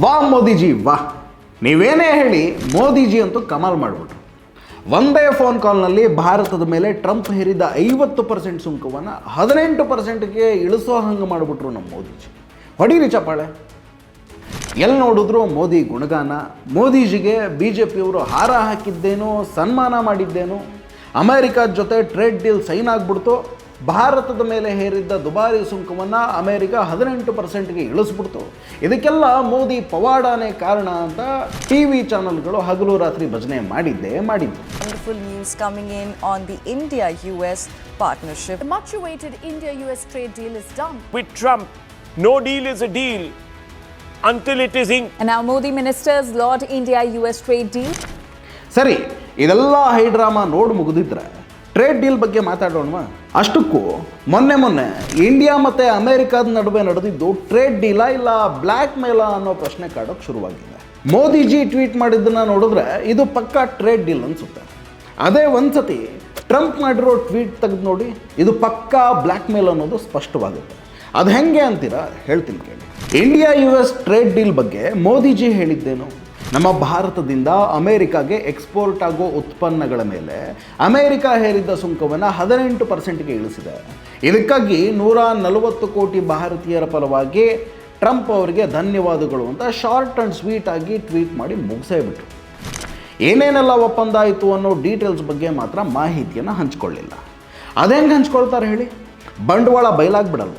ವಾ ಮೋದಿಜಿ, ವಾ. ನೀವೇನೇ ಹೇಳಿ ಮೋದಿಜಿ ಅಂತೂ ಕಮಾಲ್ ಮಾಡಿಬಿಟ್ರು. ಒಂದೇ ಫೋನ್ ಕಾಲ್ನಲ್ಲಿ ಭಾರತದ ಮೇಲೆ ಟ್ರಂಪ್ ಹೇರಿದ ಐವತ್ತು ಪರ್ಸೆಂಟ್ ಸುಂಕವನ್ನು ಹದಿನೆಂಟು ಪರ್ಸೆಂಟ್ಗೆ ಇಳಿಸೋ ಹಂಗೆ ಮಾಡಿಬಿಟ್ರು ನಮ್ಮ ಮೋದಿಜಿ. ಹೊಡೀರಿ ಚಪ್ಪಾಳೆ. ಎಲ್ಲಿ ನೋಡಿದ್ರು ಮೋದಿ ಗುಣಗಾನ, ಮೋದಿಜಿಗೆ ಬಿ ಜೆ ಪಿಯವರು ಹಾರ ಹಾಕಿದ್ದೇನೋ, ಸನ್ಮಾನ ಮಾಡಿದ್ದೇನೋ ಅಮೇರಿಕಾದ ಜೊತೆ ಟ್ರೇಡ್ ಡೀಲ್ ಸೈನ್ ಆಗಿಬಿಡ್ತು ಭಾರತದ ಮೇಲೆ ಹೇರಿದ್ದ ದುಬಾರಿ ಸುಂಕವನ್ನು ಅಮೇರಿಕ ಹದಿನೆಂಟು ಪರ್ಸೆಂಟ್ಗೆ ಇಳಿಸ್ಬಿಡ್ತು. ಇದಕ್ಕೆಲ್ಲ ಮೋದಿ ಪವಾಡಾನೇ ಕಾರಣ ಅಂತ ಟಿ ವಿ ಚಾನೆಲ್ಗಳು ಹಗಲು ರಾತ್ರಿ ಭಜನೆ ಮಾಡಿದ್ದೇ ಮಾಡಿದ್ದು. Wonderful news coming in on the India U S partnership much India U S trade deal is done with Trump no deal is a deal until it is ink now Modi ministers lot India U S trade deal ಸರಿ ಇದೆಲ್ಲ high drama ನೋಡ್ ಮುಗಿದಿದ್ರೆ trade deal ಬಗ್ಗೆ ಮಾತಾಡೋಣವಾ? ಅಷ್ಟಕ್ಕೂ ಮೊನ್ನೆ ಮೊನ್ನೆ India ಮತ್ತು ಅಮೇರಿಕಾದ ನಡುವೆ ನಡೆದಿದ್ದು ಟ್ರೇಡ್ ಡೀಲ ಇಲ್ಲ ಬ್ಲ್ಯಾಕ್ ಮೇಲ ಅನ್ನೋ ಪ್ರಶ್ನೆ ಕಾಡೋಕ್ಕೆ ಶುರುವಾಗಿದೆ. ಮೋದಿಜಿ ಟ್ವೀಟ್ ಮಾಡಿದ್ದನ್ನು ನೋಡಿದ್ರೆ ಇದು ಪಕ್ಕಾ ಟ್ರೇಡ್ ಡೀಲ್ ಅನ್ಸುತ್ತೆ. ಅದೇ ಒಂದ್ಸತಿ ಟ್ರಂಪ್ ಮಾಡಿರೋ ಟ್ವೀಟ್ ತೆಗೆದು ನೋಡಿ ಇದು ಪಕ್ಕಾ ಬ್ಲ್ಯಾಕ್ ಮೇಲ್ ಅನ್ನೋದು ಸ್ಪಷ್ಟವಾಗುತ್ತೆ. ಅದು ಹೆಂಗೆ ಅಂತೀರಾ ಹೇಳ್ತೀನಿ ಕೇಳಿ. India U S trade deal ಬಗ್ಗೆ ಮೋದಿಜಿ ಹೇಳಿದ್ದೇನು? ನಮ್ಮ ಭಾರತದಿಂದ ಅಮೇರಿಕಾಗೆ ಎಕ್ಸ್ಪೋರ್ಟ್ ಆಗೋ ಉತ್ಪನ್ನಗಳ ಮೇಲೆ ಅಮೇರಿಕ ಹೇರಿದ್ದ ಸುಂಕವನ್ನು ಹದಿನೆಂಟು ಪರ್ಸೆಂಟ್ಗೆ ಇಳಿಸಿದೆ. ಇದಕ್ಕಾಗಿ ನೂರ ನಲವತ್ತು ಕೋಟಿ ಭಾರತೀಯರ ಪರವಾಗಿ ಟ್ರಂಪ್ ಅವರಿಗೆ ಧನ್ಯವಾದಗಳು ಅಂತ ಶಾರ್ಟ್ ಆ್ಯಂಡ್ ಸ್ವೀಟ್ ಆಗಿ ಟ್ವೀಟ್ ಮಾಡಿ ಮುಗಿಸೇಬಿಟ್ರು ಏನೇನೆಲ್ಲ ಒಪ್ಪಂದ ಆಯಿತು ಅನ್ನೋ ಡೀಟೇಲ್ಸ್ ಬಗ್ಗೆ ಮಾತ್ರ ಮಾಹಿತಿಯನ್ನು ಹಂಚ್ಕೊಳ್ಳಿಲ್ಲ. ಅದೆಂಗೆ ಹಂಚ್ಕೊಳ್ತಾರೆ ಹೇಳಿ? ಬಂಡವಾಳ ಬಯಲಾಗ್ಬಿಡಲ್ವ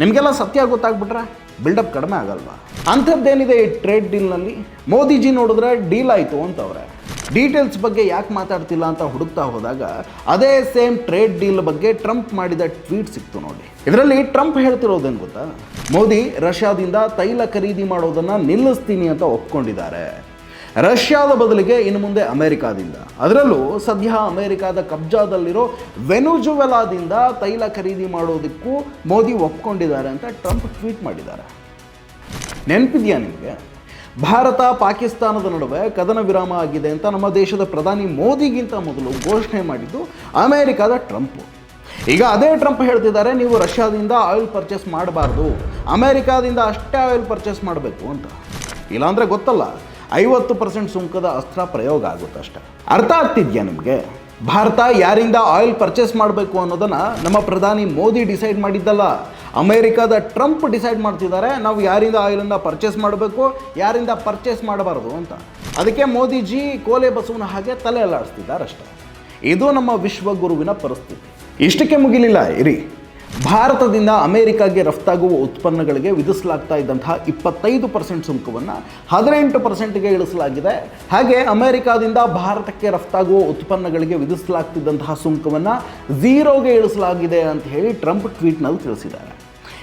ನಿಮಗೆಲ್ಲ ಸತ್ಯ ಗೊತ್ತಾಗ್ಬಿಟ್ರೆ? ಬಿಲ್ಡಪ್ ಕಡಿಮೆ ಆಗಲ್ವಾ? ಅಂಥದ್ದೇನಿದೆ ಈ ಟ್ರೇಡ್ ಡೀಲ್ನಲ್ಲಿ ಮೋದಿಜಿ ನೋಡಿದ್ರೆ ಡೀಲ್ ಆಯಿತು ಅಂತವ್ರೆ. ಡೀಟೇಲ್ಸ್ ಬಗ್ಗೆ ಯಾಕೆ ಮಾತಾಡ್ತಿಲ್ಲ ಅಂತ ಹುಡುಕ್ತಾ ಹೋದಾಗ ಅದೇ ಸೇಮ್ ಟ್ರೇಡ್ ಡೀಲ್ ಬಗ್ಗೆ ಟ್ರಂಪ್ ಮಾಡಿದ ಟ್ವೀಟ್ ಸಿಕ್ತು ನೋಡಿ. ಇದರಲ್ಲಿ ಟ್ರಂಪ್ ಹೇಳ್ತಿರೋದೇನು ಗೊತ್ತಾ? ಮೋದಿ ರಷ್ಯಾದಿಂದ ತೈಲ ಖರೀದಿ ಮಾಡೋದನ್ನು ನಿಲ್ಲಿಸ್ತೀನಿ ಅಂತ ಒಪ್ಕೊಂಡಿದ್ದಾರೆ. ರಷ್ಯಾದ ಬದಲಿಗೆ ಇನ್ನು ಮುಂದೆ ಅಮೆರಿಕಾದಿಂದ. ಅದರಲ್ಲೂ ಸದ್ಯ ಅಮೆರಿಕಾದ ಕಬ್ಜಾದಲ್ಲಿರೋ ವೆನುಜುವೆಲಾದಿಂದ ತೈಲ ಖರೀದಿ ಮಾಡೋದಕ್ಕೂ ಮೋದಿ ಒಪ್ಕೊಂಡಿದ್ದಾರೆ ಅಂತ ಟ್ರಂಪ್ ಟ್ವೀಟ್ ಮಾಡಿದ್ದಾರೆ. ನೆನಪಿದೆಯಾ ನಿಮಗೆ? ಭಾರತ ಪಾಕಿಸ್ತಾನದ ನಡುವೆ ಕದನ ವಿರಾಮ ಆಗಿದೆ ಅಂತ ನಮ್ಮ ದೇಶದ ಪ್ರಧಾನಿ ಮೋದಿಗಿಂತ ಮೊದಲು ಘೋಷಣೆ ಮಾಡಿದ್ದು ಅಮೆರಿಕಾದ ಟ್ರಂಪ್. ಈಗ ಅದೇ ಟ್ರಂಪ್ ಹೇಳ್ತಿದ್ದಾರೆ, ನೀವು ರಷ್ಯಾದಿಂದ ಆಯಿಲ್ ಪರ್ಚೇಸ್ ಮಾಡಬಾರ್ದು, ಅಮೆರಿಕಾದಿಂದ ಅಷ್ಟೇ ಆಯಿಲ್ ಪರ್ಚೇಸ್ ಮಾಡಬೇಕು ಅಂತ. ಇಲ್ಲಾಂದರೆ ಗೊತ್ತಲ್ಲ ಐವತ್ತು ಪರ್ಸೆಂಟ್ ಸುಂಕದ ಅಸ್ತ್ರ ಪ್ರಯೋಗ ಆಗುತ್ತೆ ಅಷ್ಟೆ ಅರ್ಥ ಆಗ್ತಿದ್ಯಾ ನಿಮಗೆ? ಭಾರತ ಯಾರಿಂದ ಆಯಿಲ್ ಪರ್ಚೇಸ್ ಮಾಡಬೇಕು ಅನ್ನೋದನ್ನು ನಮ್ಮ ಪ್ರಧಾನಿ ಮೋದಿ ಡಿಸೈಡ್ ಮಾಡಿದ್ದಲ್ಲ. ಅಮೇರಿಕಾದ ಟ್ರಂಪ್ ಡಿಸೈಡ್ ಮಾಡ್ತಿದ್ದಾರೆ, ನಾವು ಯಾರಿಂದ ಆಯಿಲನ್ನು ಪರ್ಚೇಸ್ ಮಾಡಬೇಕು, ಯಾರಿಂದ ಪರ್ಚೇಸ್ ಮಾಡಬಾರ್ದು ಅಂತ. ಅದಕ್ಕೆ ಮೋದಿಜಿ ಕೋಲೆ ಬಸವನ ಹಾಗೆ ತಲೆ ಅಲ್ಲಾಡಿಸ್ತಿದ್ದಾರೆ ಅಷ್ಟೆ ಇದು ನಮ್ಮ ವಿಶ್ವಗುರುವಿನ ಪರಿಸ್ಥಿತಿ. ಇಷ್ಟಕ್ಕೆ ಮುಗಿಲಿಲ್ಲ, ಇರಿ. ಭಾರತದಿಂದ ಅಮೆರಿಕಾಗೆ ರಫ್ತಾಗುವ ಉತ್ಪನ್ನಗಳಿಗೆ ವಿಧಿಸಲಾಗ್ತಾ ಇದ್ದಂತಹ ಇಪ್ಪತ್ತೈದು ಪರ್ಸೆಂಟ್ ಸುಂಕವನ್ನು ಹದಿನೆಂಟು ಪರ್ಸೆಂಟ್ಗೆ ಇಳಿಸಲಾಗಿದೆ. ಹಾಗೆ ಅಮೆರಿಕಾದಿಂದ ಭಾರತಕ್ಕೆ ರಫ್ತಾಗುವ ಉತ್ಪನ್ನಗಳಿಗೆ ವಿಧಿಸಲಾಗ್ತಿದ್ದಂತಹ ಸುಂಕವನ್ನು ಝೀರೋಗೆ ಇಳಿಸಲಾಗಿದೆ ಅಂತ ಹೇಳಿ ಟ್ರಂಪ್ ಟ್ವೀಟ್ನಲ್ಲಿ ತಿಳಿಸಿದ್ದಾರೆ.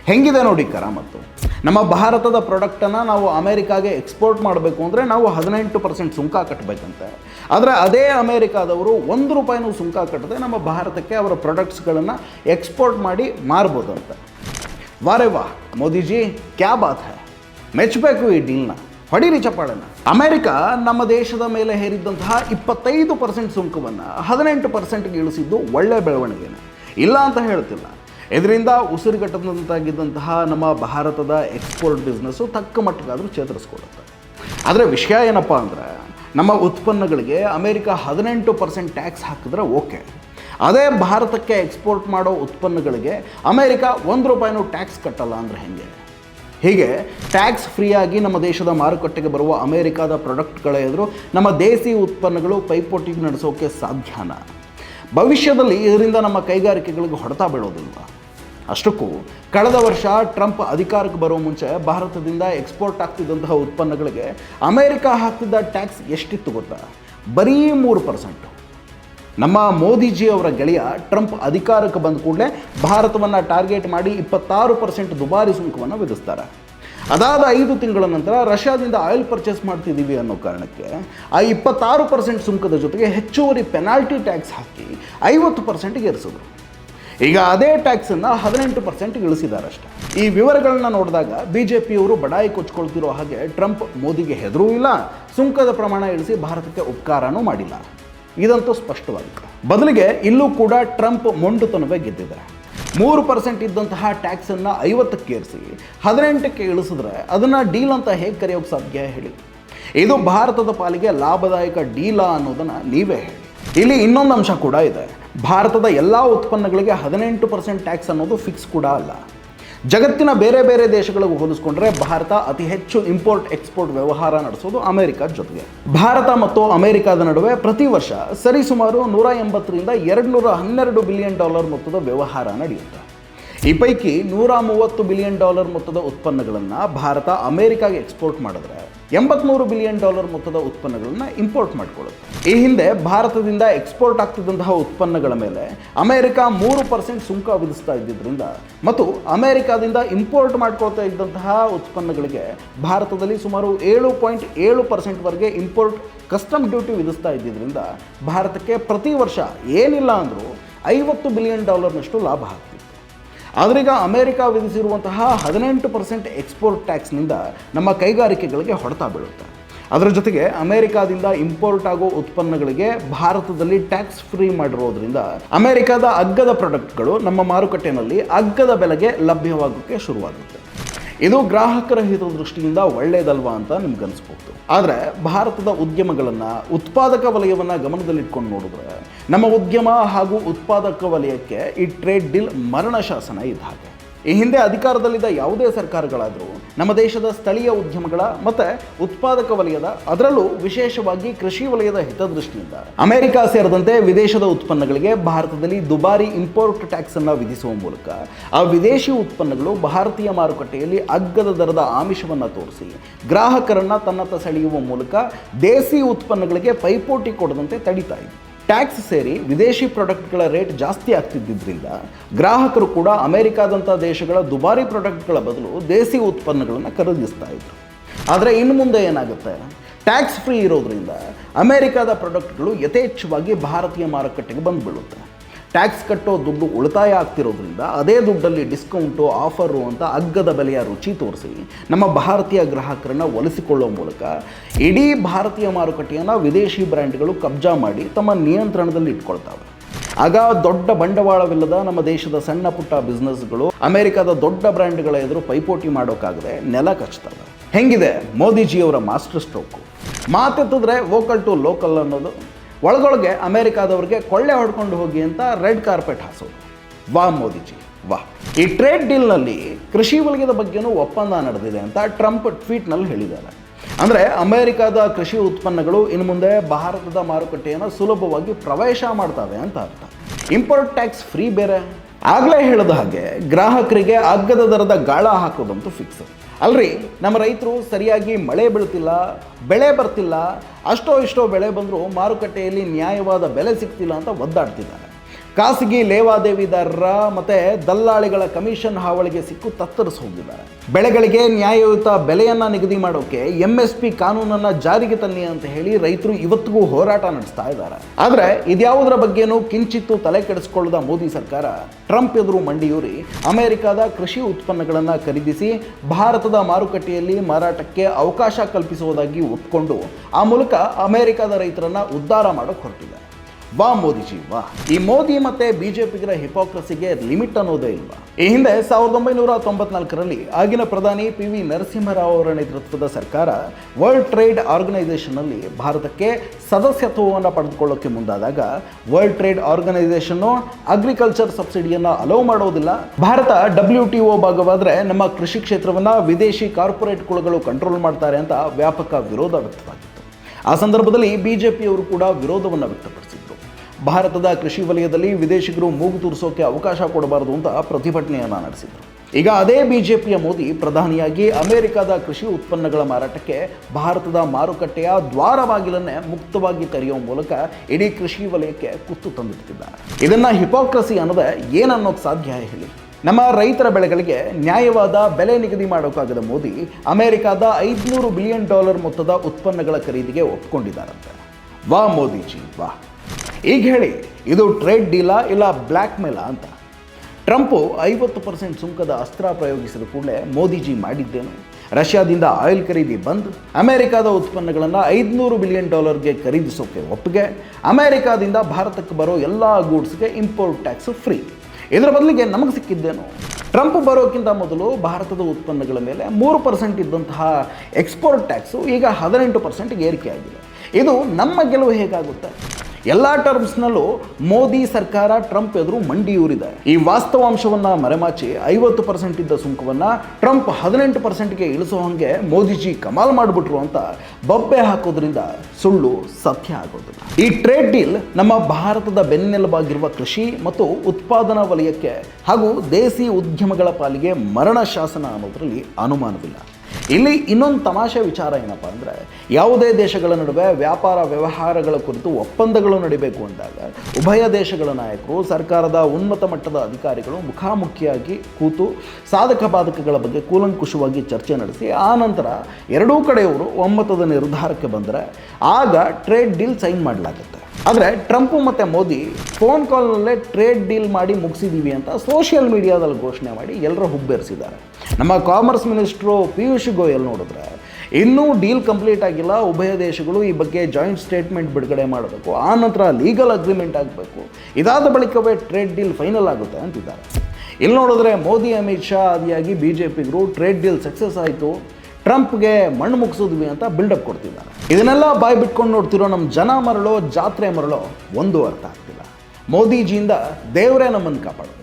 ಹೆಂಗಿದೆ ನೋಡಿ ಕರಾಮತ್ತು? ನಮ್ಮ ಭಾರತದ ಪ್ರಾಡಕ್ಟನ್ನು ನಾವು ಅಮೇರಿಕಾಗೆ ಎಕ್ಸ್ಪೋರ್ಟ್ ಮಾಡಬೇಕು ಅಂದರೆ ನಾವು ಹದಿನೆಂಟು ಪರ್ಸೆಂಟ್ ಸುಂಕ ಕಟ್ಟಬೇಕಂತೆ ಆದರೆ ಅದೇ ಅಮೇರಿಕಾದವರು ಒಂದು ರೂಪಾಯಿನೂ ಸುಂಕ ಕಟ್ಟದೆ ನಮ್ಮ ಭಾರತಕ್ಕೆ ಅವರ ಪ್ರಾಡಕ್ಟ್ಸ್ಗಳನ್ನು ಎಕ್ಸ್ಪೋರ್ಟ್ ಮಾಡಿ ಮಾರ್ಬೋದಂತೆ. ವಾರೆ ವಾ ಮೋದಿಜಿ, ಕ್ಯಾ ಬಾತ್ ಹೈ? ಮೆಚ್ಚಬೇಕು ಈ ಡೀಲ್ನ ಹೊಡೀರಿ ಚಪ್ಪಾಳನ್ನ ಅಮೆರಿಕ ನಮ್ಮ ದೇಶದ ಮೇಲೆ ಹೇರಿದ್ದಂತಹ ಇಪ್ಪತ್ತೈದು ಪರ್ಸೆಂಟ್ ಸುಂಕವನ್ನು ಹದಿನೆಂಟು ಪರ್ಸೆಂಟ್ಗೆ ಇಳಿಸಿದ್ದು ಒಳ್ಳೆ ಬೆಳವಣಿಗೆನೆ. ಇಲ್ಲ ಅಂತ ಹೇಳ್ತಿಲ್ಲ. ಇದರಿಂದ ಉಸಿರುಗಟ್ಟದಂತಾಗಿದ್ದಂತಹ ನಮ್ಮ ಭಾರತದ ಎಕ್ಸ್ಪೋರ್ಟ್ ಬಿಸ್ನೆಸ್ಸು ತಕ್ಕ ಮಟ್ಟಿಗಾದರೂ ಚೇತರಿಸ್ಕೊಡುತ್ತೆ. ಆದರೆ ವಿಷಯ ಏನಪ್ಪ ಅಂದರೆ, ನಮ್ಮ ಉತ್ಪನ್ನಗಳಿಗೆ ಅಮೇರಿಕ ಹದಿನೆಂಟು ಪರ್ಸೆಂಟ್ ಟ್ಯಾಕ್ಸ್ ಹಾಕಿದ್ರೆ ಓಕೆ ಅದೇ ಭಾರತಕ್ಕೆ ಎಕ್ಸ್ಪೋರ್ಟ್ ಮಾಡೋ ಉತ್ಪನ್ನಗಳಿಗೆ ಅಮೇರಿಕ ಒಂದು ರೂಪಾಯಿನೂ ಟ್ಯಾಕ್ಸ್ ಕಟ್ಟಲ್ಲ ಅಂದರೆ ಹೇಗೆ? ಹೀಗೆ ಟ್ಯಾಕ್ಸ್ ಫ್ರೀಯಾಗಿ ನಮ್ಮ ದೇಶದ ಮಾರುಕಟ್ಟೆಗೆ ಬರುವ ಅಮೇರಿಕಾದ ಪ್ರಾಡಕ್ಟ್ಗಳ ಎದುರು ನಮ್ಮ ದೇಸಿ ಉತ್ಪನ್ನಗಳು ಪೈಪೋಟಿ ನಡೆಸೋಕೆ ಸಾಧ್ಯನ? ಭವಿಷ್ಯದಲ್ಲಿ ಇದರಿಂದ ನಮ್ಮ ಕೈಗಾರಿಕೆಗಳಿಗೆ ಹೊಡೆತ ಬೀಳೋದಿಲ್ವಾ? ಅಷ್ಟಕ್ಕೂ ಕಳೆದ ವರ್ಷ ಟ್ರಂಪ್ ಅಧಿಕಾರಕ್ಕೆ ಬರೋ ಮುಂಚೆ ಭಾರತದಿಂದ ಎಕ್ಸ್ಪೋರ್ಟ್ ಆಗ್ತಿದ್ದಂತಹ ಉತ್ಪನ್ನಗಳಿಗೆ ಅಮೇರಿಕ ಹಾಕ್ತಿದ್ದ ಟ್ಯಾಕ್ಸ್ ಎಷ್ಟಿತ್ತು ಗೊತ್ತಾ? ಬರೀ ಮೂರು ಪರ್ಸೆಂಟು. ನಮ್ಮ ಮೋದಿಜಿ ಅವರ ಗೆಳೆಯ ಟ್ರಂಪ್ ಅಧಿಕಾರಕ್ಕೆ ಬಂದ ಕೂಡಲೇ ಭಾರತವನ್ನು ಟಾರ್ಗೆಟ್ ಮಾಡಿ ಇಪ್ಪತ್ತಾರು ಪರ್ಸೆಂಟ್ ದುಬಾರಿ ಸುಂಕವನ್ನು ವಿಧಿಸ್ತಾರೆ. ಅದಾದ ಐದು ತಿಂಗಳ ನಂತರ ರಷ್ಯಾದಿಂದ ಆಯಿಲ್ ಪರ್ಚೇಸ್ ಮಾಡ್ತಿದ್ದೀವಿ ಅನ್ನೋ ಕಾರಣಕ್ಕೆ ಆ ಇಪ್ಪತ್ತಾರು ಪರ್ಸೆಂಟ್ ಸುಂಕದ ಜೊತೆಗೆ ಹೆಚ್ಚುವರಿ ಪೆನಾಲ್ಟಿ ಟ್ಯಾಕ್ಸ್ ಹಾಕಿ ಐವತ್ತು ಪರ್ಸೆಂಟ್ಗೆ ಏರಿಸಿದ್ರು. ಈಗ ಅದೇ ಟ್ಯಾಕ್ಸನ್ನು ಹದಿನೆಂಟು ಪರ್ಸೆಂಟ್ಗೆ ಇಳಿಸಿದ್ದಾರೆ ಈ ವಿವರಗಳನ್ನ ನೋಡಿದಾಗ ಬಿ ಜೆ ಪಿಯವರು ಬಡಾಯಿ ಕೊಚ್ಕೊಳ್ತಿರೋ ಹಾಗೆ ಟ್ರಂಪ್ ಮೋದಿಗೆ ಹೆದರೂ ಇಲ್ಲ, ಸುಂಕದ ಪ್ರಮಾಣ ಇಳಿಸಿ ಭಾರತಕ್ಕೆ ಉಪಕಾರನೂ ಮಾಡಿಲ್ಲ. ಇದಂತೂ ಸ್ಪಷ್ಟವಾಗಿದೆ. ಬದಲಿಗೆ ಇಲ್ಲೂ ಕೂಡ ಟ್ರಂಪ್ ಮೊಂಡುತನವೇ ಗೆದ್ದಿದೆ ಮೂರು ಪರ್ಸೆಂಟ್ ಇದ್ದಂತಹ ಟ್ಯಾಕ್ಸನ್ನು ಐವತ್ತಕ್ಕೆ ಏರಿಸಿ, ಹದಿನೆಂಟಕ್ಕೆ ಇಳಿಸಿದ್ರೆ ಅದನ್ನು ಡೀಲ್ ಅಂತ ಹೇಗೆ ಕರೆಯೋಕ್ಕೆ ಸಾಧ್ಯ ಹೇಳಿ. ಇದು ಭಾರತದ ಪಾಲಿಗೆ ಲಾಭದಾಯಕ ಡೀಲಾ ಅನ್ನೋದನ್ನು ನೀವೇ ಹೇಳಿ. ಇಲ್ಲಿ ಇನ್ನೊಂದು ಅಂಶ ಕೂಡ ಇದೆ. ಭಾರತದ ಎಲ್ಲ ಉತ್ಪನ್ನಗಳಿಗೆ ಹದಿನೆಂಟು ಪರ್ಸೆಂಟ್ ಟ್ಯಾಕ್ಸ್ ಅನ್ನೋದು ಫಿಕ್ಸ್ ಕೂಡ ಅಲ್ಲ. ಜಗತ್ತಿನ ಬೇರೆ ಬೇರೆ ದೇಶಗಳಿಗೆ ಹೋಲಿಸ್ಕೊಂಡ್ರೆ ಭಾರತ ಅತಿ ಹೆಚ್ಚು ಇಂಪೋರ್ಟ್ ಎಕ್ಸ್ಪೋರ್ಟ್ ವ್ಯವಹಾರ ನಡೆಸೋದು ಅಮೆರಿಕ ಜೊತೆಗೆ. ಭಾರತ ಮತ್ತು ಅಮೆರಿಕದ ನಡುವೆ ಪ್ರತಿ ವರ್ಷ ಸರಿಸುಮಾರು ನೂರ ಎಂಬತ್ತರಿಂದ ಎರಡು ನೂರ ಹನ್ನೆರಡು ಬಿಲಿಯನ್ ಡಾಲರ್ ಮೊತ್ತದ ವ್ಯವಹಾರ ನಡೆಯುತ್ತೆ. ಈ ಪೈಕಿ ನೂರ ಮೂವತ್ತು ಬಿಲಿಯನ್ ಡಾಲರ್ ಮೊತ್ತದ ಉತ್ಪನ್ನಗಳನ್ನು ಭಾರತ ಅಮೆರಿಕಾಗೆ ಎಕ್ಸ್ಪೋರ್ಟ್ ಮಾಡಿದ್ರೆ ಎಂಬತ್ಮೂರು ಬಿಲಿಯನ್ ಡಾಲರ್ ಮೊತ್ತದ ಉತ್ಪನ್ನಗಳನ್ನು ಇಂಪೋರ್ಟ್ ಮಾಡಿಕೊಳ್ಳುತ್ತೆ. ಈ ಹಿಂದೆ ಭಾರತದಿಂದ ಎಕ್ಸ್ಪೋರ್ಟ್ ಆಗ್ತಿದ್ದಂತಹ ಉತ್ಪನ್ನಗಳ ಮೇಲೆ ಅಮೆರಿಕ ಮೂರು ಪರ್ಸೆಂಟ್ ಸುಂಕ ವಿಧಿಸ್ತಾ ಇದ್ದಿದ್ದರಿಂದ ಮತ್ತು ಅಮೆರಿಕಾದಿಂದ ಇಂಪೋರ್ಟ್ ಮಾಡ್ಕೊಳ್ತಾ ಇದ್ದಂತಹ ಉತ್ಪನ್ನಗಳಿಗೆ ಭಾರತದಲ್ಲಿ ಸುಮಾರು ಏಳು ಪಾಯಿಂಟ್ ಏಳು ಪರ್ಸೆಂಟ್ವರೆಗೆ ಇಂಪೋರ್ಟ್ ಕಸ್ಟಮ್ ಡ್ಯೂಟಿ ವಿಧಿಸ್ತಾ ಇದ್ದಿದ್ದರಿಂದ ಭಾರತಕ್ಕೆ ಪ್ರತಿ ವರ್ಷ ಏನಿಲ್ಲ ಅಂದರೂ ಐವತ್ತು ಬಿಲಿಯನ್ ಡಾಲರ್ನಷ್ಟು ಲಾಭ ಆದ್ರೀಗ ಅಮೆರಿಕ ವಿಧಿಸಿರುವಂತಹ ಹದಿನೆಂಟು ಪರ್ಸೆಂಟ್ ಎಕ್ಸ್ಪೋರ್ಟ್ ಟ್ಯಾಕ್ಸ್ನಿಂದ ನಮ್ಮ ಕೈಗಾರಿಕೆಗಳಿಗೆ ಹೊಡೆತ ಬೀಳುತ್ತೆ. ಅದರ ಜೊತೆಗೆ ಅಮೆರಿಕಾದಿಂದ ಇಂಪೋರ್ಟ್ ಆಗೋ ಉತ್ಪನ್ನಗಳಿಗೆ ಭಾರತದಲ್ಲಿ ಟ್ಯಾಕ್ಸ್ ಫ್ರೀ ಮಾಡಿರೋದ್ರಿಂದ ಅಮೆರಿಕದ ಅಗ್ಗದ ಪ್ರಾಡಕ್ಟ್ಗಳು ನಮ್ಮ ಮಾರುಕಟ್ಟೆಯಲ್ಲಿ ಅಗ್ಗದ ಬೆಲೆಗೆ ಲಭ್ಯವಾಗೋಕ್ಕೆ ಶುರುವಾಗುತ್ತೆ. ಇದು ಗ್ರಾಹಕರ ಹಿತದೃಷ್ಟಿಯಿಂದ ಒಳ್ಳೆಯದಲ್ವಾ ಅಂತ ನಿಮ್ಗೆ ಅನಿಸ್ಬೋದು ಆದರೆ ಭಾರತದ ಉದ್ಯಮಗಳನ್ನು ಉತ್ಪಾದಕ ವಲಯವನ್ನು ಗಮನದಲ್ಲಿಟ್ಕೊಂಡು ನೋಡಿದ್ರೆ ನಮ್ಮ ಉದ್ಯಮ ಹಾಗೂ ಉತ್ಪಾದಕ ವಲಯಕ್ಕೆ ಈ ಟ್ರೇಡ್ ಡೀಲ್ ಮರಣ ಶಾಸನ ಇದ್ದ ಹಾಗೆ ಈ ಹಿಂದೆ ಅಧಿಕಾರದಲ್ಲಿದ್ದ ಯಾವುದೇ ಸರ್ಕಾರಗಳಾದರೂ ನಮ್ಮ ದೇಶದ ಸ್ಥಳೀಯ ಉದ್ಯಮಗಳ ಮತ್ತು ಉತ್ಪಾದಕ ವಲಯದ ಅದರಲ್ಲೂ ವಿಶೇಷವಾಗಿ ಕೃಷಿ ವಲಯದ ಹಿತದೃಷ್ಟಿಯಿಂದ. ಅಮೆರಿಕ ಸೇರಿದಂತೆ ವಿದೇಶದ ಉತ್ಪನ್ನಗಳಿಗೆ ಭಾರತದಲ್ಲಿ ದುಬಾರಿ ಇಂಪೋರ್ಟ್ ಟ್ಯಾಕ್ಸ್ ಅನ್ನು ವಿಧಿಸುವ ಮೂಲಕ ಆ ವಿದೇಶಿ ಉತ್ಪನ್ನಗಳು ಭಾರತೀಯ ಮಾರುಕಟ್ಟೆಯಲ್ಲಿ ಅಗ್ಗದ ದರದ ಆಮಿಷವನ್ನು ತೋರಿಸಿ, ಗ್ರಾಹಕರನ್ನ ತನ್ನತ್ತ ಸೆಳೆಯುವ ಮೂಲಕ ದೇಸಿ ಉತ್ಪನ್ನಗಳಿಗೆ ಪೈಪೋಟಿ ಕೊಡದಂತೆ ತಡೀತಾ ಇದೆ. ಟ್ಯಾಕ್ಸ್ ಸೇರಿ ವಿದೇಶಿ ಪ್ರಾಡಕ್ಟ್ಗಳ ರೇಟ್ ಜಾಸ್ತಿ ಆಗ್ತಿದ್ದರಿಂದ ಗ್ರಾಹಕರು ಕೂಡ ಅಮೇರಿಕಾದಂಥ ದೇಶಗಳ ದುಬಾರಿ ಪ್ರಾಡಕ್ಟ್ಗಳ ಬದಲು ದೇಸಿ ಉತ್ಪನ್ನಗಳನ್ನು ಖರೀದಿಸ್ತಾ ಇದ್ರು. ಆದರೆ ಇನ್ನು ಮುಂದೆ ಏನಾಗುತ್ತೆ? ಟ್ಯಾಕ್ಸ್ ಫ್ರೀ ಇರೋದ್ರಿಂದ ಅಮೆರಿಕಾದ ಪ್ರಾಡಕ್ಟ್ಗಳು ಯಥೇಚ್ಛವಾಗಿ ಭಾರತೀಯ ಮಾರುಕಟ್ಟೆಗೆ ಬಂದುಬೀಳುತ್ತೆ ಟ್ಯಾಕ್ಸ್ ಕಟ್ಟೋ ದುಡ್ಡು ಉಳಿತಾಯ ಆಗ್ತಿರೋದ್ರಿಂದ ಅದೇ ದುಡ್ಡಲ್ಲಿ ಡಿಸ್ಕೌಂಟು, ಆಫರು ಅಂತ ಅಗ್ಗದ ಬೆಲೆಯ ರುಚಿ ತೋರಿಸಿ ನಮ್ಮ ಭಾರತೀಯ ಗ್ರಾಹಕರನ್ನು ಒಲಿಸಿಕೊಳ್ಳೋ ಮೂಲಕ ಇಡೀ ಭಾರತೀಯ ಮಾರುಕಟ್ಟೆಯನ್ನು ವಿದೇಶಿ ಬ್ರ್ಯಾಂಡ್ಗಳು ಕಬ್ಜಾ ಮಾಡಿ ತಮ್ಮ ನಿಯಂತ್ರಣದಲ್ಲಿ ಇಟ್ಕೊಳ್ತಾವೆ. ಆಗ ದೊಡ್ಡ ಬಂಡವಾಳವಿಲ್ಲದ ನಮ್ಮ ದೇಶದ ಸಣ್ಣ ಪುಟ್ಟ ಬಿಸ್ನೆಸ್ಗಳು ಅಮೆರಿಕದ ದೊಡ್ಡ ಬ್ರ್ಯಾಂಡ್ಗಳ ಎದುರು ಪೈಪೋಟಿ ಮಾಡೋಕ್ಕಾಗದೆ ನೆಲ ಕಚ್ತವೆ. ಹೆಂಗಿದೆ ಮೋದಿಜಿಯವರ ಮಾಸ್ಟರ್ ಸ್ಟ್ರೋಕು ಮಾತೆತ್ತಿದ್ರೆ ವೋಕಲ್ ಟು ಲೋಕಲ್ ಅನ್ನೋದು? ಒಳಗೊಳಗೆ ಅಮೆರಿಕಾದವ್ರಿಗೆ ಕೊಳ್ಳೆ ಹೊಡ್ಕೊಂಡು ಹೋಗಿ ಅಂತ ರೆಡ್ ಕಾರ್ಪೆಟ್ ಹಾಸೋದು. ವಾ ಮೋದಿಜಿ, ವಾ. ಈ ಟ್ರೇಡ್ ಡೀಲ್ನಲ್ಲಿ ಕೃಷಿ ವಲಯದ ಬಗ್ಗೆನೂ ಒಪ್ಪಂದ ನಡೆದಿದೆ ಅಂತ ಟ್ರಂಪ್ ಟ್ವೀಟ್ನಲ್ಲಿ ಹೇಳಿದ್ದಾರೆ. ಅಂದರೆ ಅಮೆರಿಕಾದ ಕೃಷಿ ಉತ್ಪನ್ನಗಳು ಇನ್ನು ಮುಂದೆ ಭಾರತದ ಮಾರುಕಟ್ಟೆಯನ್ನು ಸುಲಭವಾಗಿ ಪ್ರವೇಶ ಮಾಡ್ತವೆ ಅಂತ ಅರ್ಥ. ಇಂಪೋರ್ಟ್ ಟ್ಯಾಕ್ಸ್ ಫ್ರೀ ಬೇರೆ. ಆಗಲೇ ಹೇಳಿದ ಹಾಗೆ ಗ್ರಾಹಕರಿಗೆ ಅಗ್ಗದ ದರದ ಗಾಳ ಹಾಕೋದಂತೂ ಫಿಕ್ಸ್ ಅಲ್ರಿ, ನಮ್ಮ ರೈತರು ಸರಿಯಾಗಿ ಮಳೆ ಬೀಳ್ತಿಲ್ಲ ಬೆಳೆ ಬರ್ತಿಲ್ಲ, ಅಷ್ಟೋ ಇಷ್ಟೋ ಬೆಳೆ ಬಂದರೂ ಮಾರುಕಟ್ಟೆಯಲ್ಲಿ ನ್ಯಾಯವಾದ ಬೆಲೆ ಸಿಗ್ತಿಲ್ಲ ಅಂತ ಒದ್ದಾಡ್ತಿದ್ದಾರೆ. ಖಾಸಗಿ ಲೇವಾದೇವಿದಾರರ ಮತ್ತು ದಲ್ಲಾಳಿಗಳ ಕಮಿಷನ್ ಹಾವಳಿಗೆ ಸಿಕ್ಕು ತತ್ತರಿಸಿ ಹೋಗಿದ್ದಾರೆ. ಬೆಳೆಗಳಿಗೆ ನ್ಯಾಯಯುತ ಬೆಲೆಯನ್ನು ನಿಗದಿ ಮಾಡೋಕೆ ಎಂ ಎಸ್ ಪಿ ಕಾನೂನನ್ನು ಜಾರಿಗೆ ತನ್ನಿ ಅಂತ ಹೇಳಿ ರೈತರು ಇವತ್ತಿಗೂ ಹೋರಾಟ ನಡೆಸ್ತಾ ಇದ್ದಾರೆ. ಆದರೆ ಇದ್ಯಾವುದರ ಬಗ್ಗೆನೂ ಕಿಂಚಿತ್ತು ತಲೆ ಕೆಡಿಸ್ಕೊಳ್ಳದ ಮೋದಿ ಸರ್ಕಾರ, ಟ್ರಂಪ್ ಎದುರು ಮಂಡಿಯೂರಿ, ಅಮೆರಿಕದ ಕೃಷಿ ಉತ್ಪನ್ನಗಳನ್ನು ಖರೀದಿಸಿ ಭಾರತದ ಮಾರುಕಟ್ಟೆಯಲ್ಲಿ ಮಾರಾಟಕ್ಕೆ ಅವಕಾಶ ಕಲ್ಪಿಸುವುದಾಗಿ ಒಪ್ಪಿಕೊಂಡು ಆ ಮೂಲಕ ಅಮೆರಿಕದ ರೈತರನ್ನ ಉದ್ಧಾರ ಮಾಡೋಕೆ ಹೊರಟಿದೆ ವಾ ಮೋದಿಜಿ ವಾ. ಈ ಮೋದಿ ಮತ್ತೆ ಬಿಜೆಪಿಗರ ಹಿಪೋಕ್ರಸಿಗೆ ಲಿಮಿಟ್ ಅನ್ನೋದೇ ಇಲ್ವಾ? ಈ ಹಿಂದೆ ಸಾವಿರದ ಒಂಬೈನೂರ ತೊಂಬತ್ನಾಲ್ಕರಲ್ಲಿ ಆಗಿನ ಪ್ರಧಾನಿ ಪಿ ವಿ ನರಸಿಂಹರಾವ್ ಅವರ ನೇತೃತ್ವದ ಸರ್ಕಾರ ವರ್ಲ್ಡ್ ಟ್ರೇಡ್ ಆರ್ಗನೈಸೇಷನ್ನಲ್ಲಿ ಭಾರತಕ್ಕೆ ಸದಸ್ಯತ್ವವನ್ನು ಪಡೆದುಕೊಳ್ಳೋಕೆ ಮುಂದಾದಾಗ ವರ್ಲ್ಡ್ ಟ್ರೇಡ್ ಆರ್ಗನೈಸೇಷನ್ನು ಅಗ್ರಿಕಲ್ಚರ್ ಸಬ್ಸಿಡಿಯನ್ನು ಅಲೋ ಮಾಡೋದಿಲ್ಲ. ಭಾರತ ಡಬ್ಲ್ಯೂ ಟಿ ಒ ಭಾಗವಾದರೆ ನಮ್ಮ ಕೃಷಿ ಕ್ಷೇತ್ರವನ್ನು ವಿದೇಶಿ ಕಾರ್ಪೊರೇಟ್ ಕುಳಗಳು ಕಂಟ್ರೋಲ್ ಮಾಡ್ತಾರೆ ಅಂತ ವ್ಯಾಪಕ ವಿರೋಧ ವ್ಯಕ್ತವಾಗಿತ್ತು. ಆ ಸಂದರ್ಭದಲ್ಲಿ ಬಿಜೆಪಿಯವರು ಕೂಡ ವಿರೋಧವನ್ನು ವ್ಯಕ್ತಪಡಿಸಿದರು. ಭಾರತದ ಕೃಷಿ ವಲಯದಲ್ಲಿ ವಿದೇಶಿಗರು ಮೂಗು ತೂರಿಸೋಕೆ ಅವಕಾಶ ಕೊಡಬಾರದು ಅಂತ ಪ್ರತಿಭಟನೆಯನ್ನು ನಡೆಸಿದರು. ಈಗ ಅದೇ ಬಿಜೆಪಿಯ ಮೋದಿ ಪ್ರಧಾನಿಯಾಗಿ ಅಮೆರಿಕದ ಕೃಷಿ ಉತ್ಪನ್ನಗಳ ಮಾರಾಟಕ್ಕೆ ಭಾರತದ ಮಾರುಕಟ್ಟೆಯ ದ್ವಾರ ಬಾಗಿಲನ್ನೇ ಮುಕ್ತವಾಗಿ ತೆರೆಯುವ ಮೂಲಕ ಇಡೀ ಕೃಷಿ ವಲಯಕ್ಕೆ ಕುತ್ತು ತಂದಿಟ್ಟಿದ್ದಾರೆ. ಇದನ್ನ ಹಿಪೋಕ್ರಸಿ ಅನ್ನೋದೇ ಏನನ್ನೋಕ್ಕೆ ಸಾಧ್ಯ ಹೇಳಿ. ನಮ್ಮ ರೈತರ ಬೆಳೆಗಳಿಗೆ ನ್ಯಾಯವಾದ ಬೆಲೆ ನಿಗದಿ ಮಾಡೋಕ್ಕಾಗದ ಮೋದಿ ಅಮೆರಿಕದ ಐದುನೂರು ಬಿಲಿಯನ್ ಡಾಲರ್ ಮೊತ್ತದ ಉತ್ಪನ್ನಗಳ ಖರೀದಿಗೆ ಒಪ್ಕೊಂಡಿದ್ದಾರಂತೆ. ವಾ ಮೋದಿಜಿ, ವಾ. ಈಗ ಹೇಳಿ, ಇದು ಟ್ರೇಡ್ ಡೀಲಾ ಇಲ್ಲ ಬ್ಲ್ಯಾಕ್ ಮೇಲಾ ಅಂತ? ಟ್ರಂಪು ಐವತ್ತು ಪರ್ಸೆಂಟ್ ಸುಂಕದ ಅಸ್ತ್ರ ಪ್ರಯೋಗಿಸಿದ ಕೂಡಲೇ ಮೋದಿಜಿ ಮಾಡಿದ್ದೇನು? ರಷ್ಯಾದಿಂದ ಆಯಿಲ್ ಖರೀದಿ ಬಂದ್, ಅಮೆರಿಕಾದ ಉತ್ಪನ್ನಗಳನ್ನು ಐದುನೂರು ಬಿಲಿಯನ್ ಡಾಲರ್ಗೆ ಖರೀದಿಸೋಕೆ ಒಪ್ಪಿಗೆ, ಅಮೆರಿಕಾದಿಂದ ಭಾರತಕ್ಕೆ ಬರೋ ಎಲ್ಲ ಗೂಡ್ಸ್ಗೆ ಇಂಪೋರ್ಟ್ ಟ್ಯಾಕ್ಸ್ ಫ್ರೀ ಇದರ ಬದಲಿಗೆ ನಮಗೆ ಸಿಕ್ಕಿದ್ದೇನು? ಟ್ರಂಪ್ ಬರೋಕ್ಕಿಂತ ಮೊದಲು ಭಾರತದ ಉತ್ಪನ್ನಗಳ ಮೇಲೆ ಮೂರು ಪರ್ಸೆಂಟ್ ಇದ್ದಂತಹ ಎಕ್ಸ್ಪೋರ್ಟ್ ಟ್ಯಾಕ್ಸು ಈಗ ಹದಿನೆಂಟು ಪರ್ಸೆಂಟ್ಗೆ ಏರಿಕೆಯಾಗಿದೆ. ಇದು ನಮ್ಮ ಗೆಲುವು ಹೇಗಾಗುತ್ತೆ? ಎಲ್ಲ ಟರ್ಮ್ಸ್ನಲ್ಲೂ ಮೋದಿ ಸರ್ಕಾರ, ಟ್ರಂಪ್ ಎದುರು ಮಂಡಿಯೂರಿದೆ. ಈ ವಾಸ್ತವಾಂಶವನ್ನ ಮರೆಮಾಚಿ ಐವತ್ತು ಪರ್ಸೆಂಟ್ ಇದ್ದ ಸುಂಕವನ್ನ ಟ್ರಂಪ್ ಹದಿನೆಂಟು ಪರ್ಸೆಂಟ್ಗೆ ಇಳಿಸೋ ಹಾಗೆ ಮೋದಿಜಿ ಕಮಾಲ್ ಮಾಡಿಬಿಟ್ರು ಅಂತ ಬಬ್ಬೆ ಹಾಕೋದ್ರಿಂದ ಸುಳ್ಳು ಸತ್ಯ ಆಗೋದಿಲ್ಲ ಈ ಟ್ರೇಡ್ ಡೀಲ್ ನಮ್ಮ ಭಾರತದ ಬೆನ್ನೆಲುಬಾಗಿರುವ ಕೃಷಿ ಮತ್ತು ಉತ್ಪಾದನಾ ವಲಯಕ್ಕೆ ಹಾಗೂ ದೇಸಿ ಉದ್ಯಮಗಳ ಪಾಲಿಗೆ ಮರಣ ಶಾಸನ ಅನ್ನೋದರಲ್ಲಿ ಅನುಮಾನವಿಲ್ಲ. ಇಲ್ಲಿ ಇನ್ನೊಂದು ತಮಾಷೆ ವಿಚಾರ ಏನಪ್ಪ ಅಂದರೆ, ಯಾವುದೇ ದೇಶಗಳ ನಡುವೆ ವ್ಯಾಪಾರ ವ್ಯವಹಾರಗಳ ಕುರಿತು ಒಪ್ಪಂದಗಳು ನಡಿಬೇಕು ಅಂದಾಗ, ಉಭಯ ದೇಶಗಳ ನಾಯಕರು ಸರ್ಕಾರದ ಉನ್ನತ ಮಟ್ಟದ ಅಧಿಕಾರಿಗಳು ಮುಖಾಮುಖಿಯಾಗಿ ಕೂತು ಸಾಧಕ ಬಾಧಕಗಳ ಬಗ್ಗೆ ಕೂಲಂಕುಷವಾಗಿ ಚರ್ಚೆ ನಡೆಸಿ, ಆ ನಂತರ ಎರಡೂ ಕಡೆಯವರು ಒಮ್ಮತದ ನಿರ್ಧಾರಕ್ಕೆ ಬಂದರೆ, ಆಗ ಟ್ರೇಡ್ ಡೀಲ್ ಸೈನ್ ಮಾಡಲಾಗುತ್ತೆ. ಆದರೆ ಟ್ರಂಪ್ ಮತ್ತು ಮೋದಿ ಫೋನ್ ಕಾಲ್ನಲ್ಲೇ ಟ್ರೇಡ್ ಡೀಲ್ ಮಾಡಿ ಮುಗಿಸಿದ್ದೀವಿ ಅಂತ ಸೋಷಿಯಲ್ ಮೀಡಿಯಾದಲ್ಲಿ ಘೋಷಣೆ ಮಾಡಿ ಎಲ್ಲರೂ ಹುಬ್ಬೇರಿಸಿದ್ದಾರೆ. ನಮ್ಮ ಕಾಮರ್ಸ್ ಮಿನಿಸ್ಟ್ರು ಪಿಯೂಷ್ ಗೋಯಲ್ ನೋಡಿದ್ರೆ ಇನ್ನೂ ಡೀಲ್ ಕಂಪ್ಲೀಟ್ ಆಗಿಲ್ಲ, ಉಭಯ ದೇಶಗಳು ಈ ಬಗ್ಗೆ ಜಾಯಿಂಟ್ ಸ್ಟೇಟ್ಮೆಂಟ್ ಬಿಡುಗಡೆ ಮಾಡಬೇಕು. ಆ ನಂತರ ಲೀಗಲ್ ಅಗ್ರಿಮೆಂಟ್ ಆಗಬೇಕು. ಇದಾದ ಬಳಿಕವೇ ಟ್ರೇಡ್ ಡೀಲ್ ಫೈನಲ್ ಆಗುತ್ತೆ ಅಂತಿದ್ದಾರೆ. ಇಲ್ಲಿ ನೋಡಿದ್ರೆ ಮೋದಿ, ಅಮಿತ್ ಶಾ ಆದಿಯಾಗಿ ಬಿ ಜೆ ಪಿಗರು ಟ್ರೇಡ್ ಡೀಲ್ ಸಕ್ಸಸ್ ಆಯಿತು. ಟ್ರಂಪ್ಗೆ ಮಣ್ಣು ಮುಗಿಸಿದ್ವಿ ಅಂತ ಬಿಲ್ಡಪ್ ಕೊಡ್ತಿದ್ದಾರೆ. ಇದನ್ನೆಲ್ಲ ಬಾಯ್ ಬಿಟ್ಕೊಂಡು ನೋಡ್ತಿರೋ ನಮ್ಮ ಜನ ಮರಳೋ, ಜಾತ್ರೆ ಮರಳೋ ಒಂದು ಅರ್ಥ ಆಗ್ತಿಲ್ಲ. ಮೋದಿಜಿಯಿಂದ ದೇವರೇ ನಮ್ಮನ್ನು ಕಾಪಾಡಬೇಕು